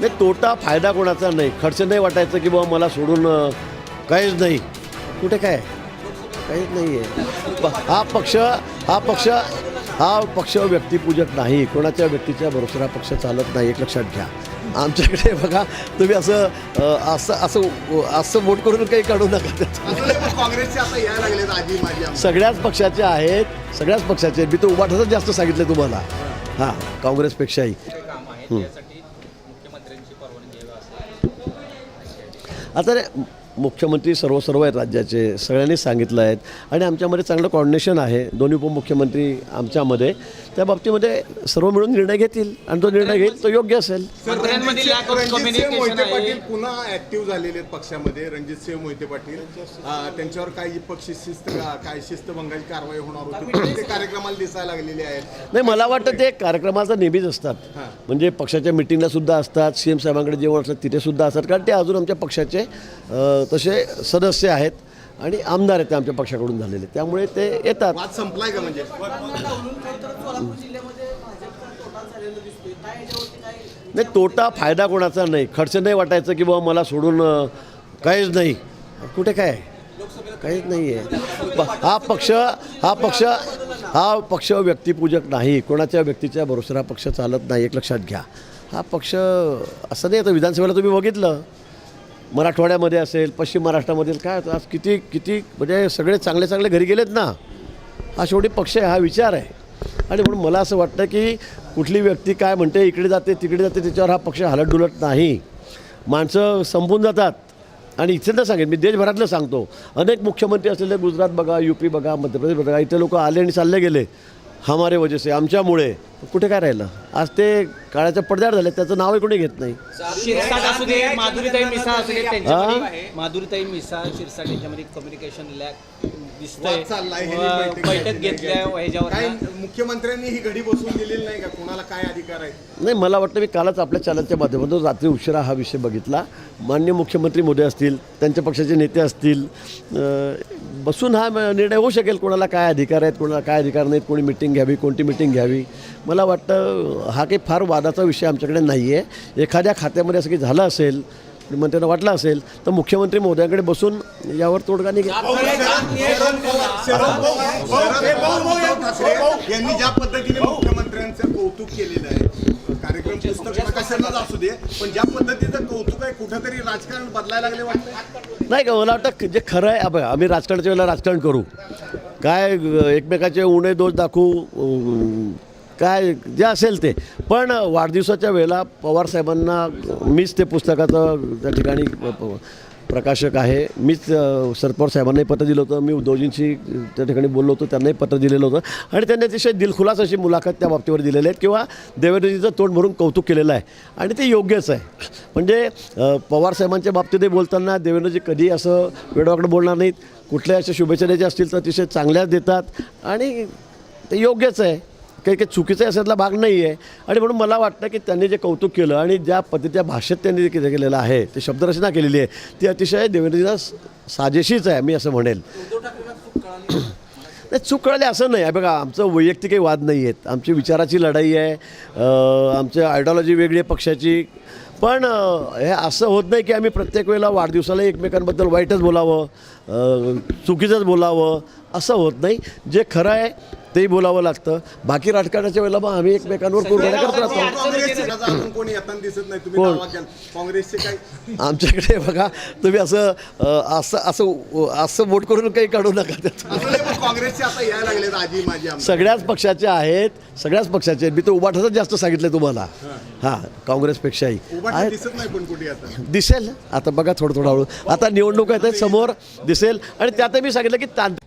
नाही तोटा फायदा कोणाचा नाही. खर्च नाही वाटायचं की बाबा मला सोडून काहीच नाही. कुठे काय? काहीच नाही आहे हा पक्ष हा पक्ष हा पक्ष व्यक्तिपूजक नाही. कोणाच्या व्यक्तीच्या भरोसा हा पक्ष चालत नाही एक लक्षात घ्या. आमच्याकडे बघा तुम्ही असं असं असं असं वोट करून काही काढू नका. काँग्रेसचे सगळ्याच पक्षाचे आहेत सगळ्याच पक्षाचे आहेत. मी तर उभाटाच जास्त सांगितलं तुम्हाला. हां काँग्रेसपेक्षाही काम आहे त्यासाठी मुख्यमंत्र्यांची परवानगी घ्यावी असं आता रे मुख्यमंत्री सर्व सर्व आहेत राज्याचे सगळ्यांनी सांगितलं आहेत. आणि आमच्यामध्ये चांगलं कॉर्डिनेशन आहे दोन्ही उपमुख्यमंत्री आमच्यामध्ये. त्या बाबतीमध्ये सर्व मिळून निर्णय घेतील आणि तो निर्णय घेईल तो योग्य असेल. मोहिते. पाटील पुन्हा ऍक्टिव्ह झालेले आहेत पक्षामध्ये. रणजितसिंह मोहिते पाटील त्यांच्यावर काही पक्षी शिस्त काय शिस्तभंगाची कारवाई होणार होती. ते कार्यक्रमाला दिसायला लागलेले आहेत. नाही मला वाटतं ते कार्यक्रमाचा नेहमीच असतात. म्हणजे पक्षाच्या मिटिंगला सुद्धा असतात सी एम साहेबांकडे जेवण असतात तिथे सुद्धा असतात. कारण ते अजून आमच्या पक्षाचे तसे सदस्य आहेत आणि आमदार आहेत ते आमच्या पक्षाकडून झालेले. त्यामुळे ते येतात. वाद संपलाय का म्हणजे? नाही तोटा फायदा कोणाचा नाही. खर्च नाही वाटायचं की बाबा मला सोडून काहीच नाही. कुठे काय? काहीच नाही आहे हा पक्ष हा पक्ष हा पक्ष व्यक्तिपूजक नाही. कोणाच्या व्यक्तीच्या भरोश्यावर हा पक्ष चालत नाही एक लक्षात घ्या. हा पक्ष असं नाही आता विधानसभेला तुम्ही बघितलं. मराठवाड्यामध्ये असेल पश्चिम महाराष्ट्रामध्ये काय आज किती किती म्हणजे सगळे चांगले चांगले घरी गेलेत ना? हा शेवटी पक्ष आहे हा विचार आहे. आणि म्हणून मला असं वाटतं की कुठली व्यक्ती काय म्हणते इकडे जाते तिकडे जाते त्याच्यावर हा पक्ष हलटडुलट डुलत नाही. माणसं संपून जातात. आणि इथे तर सांगेन मी देशभरातलं सांगतो. अनेक मुख्यमंत्री असलेले गुजरात बघा यू पी बघा मध्य प्रदेश बघा इथे लोक आले आणि चालले गेले. हमारे वजह से आमच्यामुळे. कुठे काय राहिलं? आज ते काळाच्या पडद्यावर झाले त्याचं नावही कोणी घेत नाही. शिरसाट असू दे माधुरीताई मिसा असू दे त्यांच्यामध्ये माधुरीताई मिसा शिरसाट यांच्यामध्ये कम्युनिकेशन लॅक दिसतंय. वाद चाललाय हे व बैठक बैठक घेतल्या ह्याच्यावर काय मुख्यमंत्र्यांनी ही घडी बसवून दिलेली नाही का? कोणाला काय अधिकार आहे? नाही मला वाटतं मी कालच आपल्या चॅनलच्या माध्यमातून रात्री उशिरा हा विषय बघितला. मान्य मुख्यमंत्री मोदी असतील त्यांच्या पक्षाचे नेते असतील अं, बसून हा म- निर्णय होऊ शकेल कोणाला काय अधिकार आहेत कोणाला काय अधिकार नाहीत कोणी मिटिंग घ्यावी कोणती मिटिंग घ्यावी. मला वाटतं हा काही फार वादाचा विषय आमच्याकडे नाही आहे एखाद्या खात्यामध्ये असं काही झालं असेल आणि मंत्र्यांना वाटलं असेल तर मुख्यमंत्री मोदयांकडे बसून यावर तोडगा यांनी ज्या पद्धतीने मुख्यमंत्र्यांचं कौतुक केलेलं आहे कार्यक्रम पुस्तक असू दे पण ज्या पद्धतीचं कौतुक आहे कुठंतरी राजकारण बदलायला लागले वाटतं नाही का मला वाटतं जे खरं आहे बघा आम्ही राजकारणाच्या वेळेला राजकारण करू काय एकमेकाचे उणे दोष दाखवू काय जे असेल ते. पण वाढदिवसाच्या वेळेला पवार साहेबांना मीच ते पुस्तकाचं त्या ठिकाणी प- प्रकाशक आहे. मीच अ, शरद पवार साहेबांनाही पत्र दिलं होतं. मी उद्धवजींशी त्या ठिकाणी बोललो होतो त्यांनाही पत्र दिलेलं होतं. आणि त्यांनी अतिशय दिलखुलास अशी मुलाखत त्या बाबतीवर दिलेली आहेत किंवा देवेंद्रजीचं तोंड भरून कौतुक केलेलं आहे. आणि ते योग्यच आहे. म्हणजे पवारसाहेबांच्या पवार साहेबांच्या बाबतीतही बोलताना देवेंद्रजी कधी असं वेडवाकडं बोलणार नाहीत. कुठल्या अशा शुभेच्छा द्यायच्या असतील तर अतिशय चांगल्याच देतात. आणि ते योग्यच आहे. काही काही चुकीचा याच्यातला भाग नाही आहे आणि म्हणून मला वाटतं की त्यांनी जे कौतुक केलं आणि ज्या पद्धतीच्या भाषेत त्यांनी जे केलेलं आहे ते शब्दरचना केलेली आहे ती अतिशय देवेंद्रजीला साजेशीच आहे मी असं म्हणेल. नाही चूक कळाली असं नाही. आहे बघा आमचं वैयक्तिक काही वाद नाही आहेत. आमची विचाराची लढाई आहे. आमची आयडिओलॉजी वेगळी आहे पक्षाची. पण हे असं होत नाही की आम्ही प्रत्येक वेळेला वाढदिवसाला एकमेकांबद्दल वाईटच बोलावं चुकीचंच बोलावं असं होत नाही. जे खरं आहे तेही बोलावं लागतं. बाकी राजकारणाच्या वेळेला मग आम्ही एकमेकांवर कुरघोड्या करत राहतो. कोणी? येताना दिसत नाही. तुम्ही कोण? दावा केला काँग्रेसचे काही आमच्याकडे बघा तुम्ही असं असं असं असं वोट करून काही काढू नका काँग्रेसचे आता यायला लागलेत आजी माझी आमची. सगळ्याच पक्षाचे आहेत. सगळ्याच पक्षाचे आहेत. मी तर उभाटाच जास्त सांगितलं तुम्हाला. हां. काँग्रेसपेक्षाही. उभा आहेत. दिसत नाही पण कुठे आता. दिसेल. आता बघा थोडं थोडं हळू. आता निवडणूक आहेत. समोर दिसेल. आणि त्यातही मी सांगितलं की तांत्रिक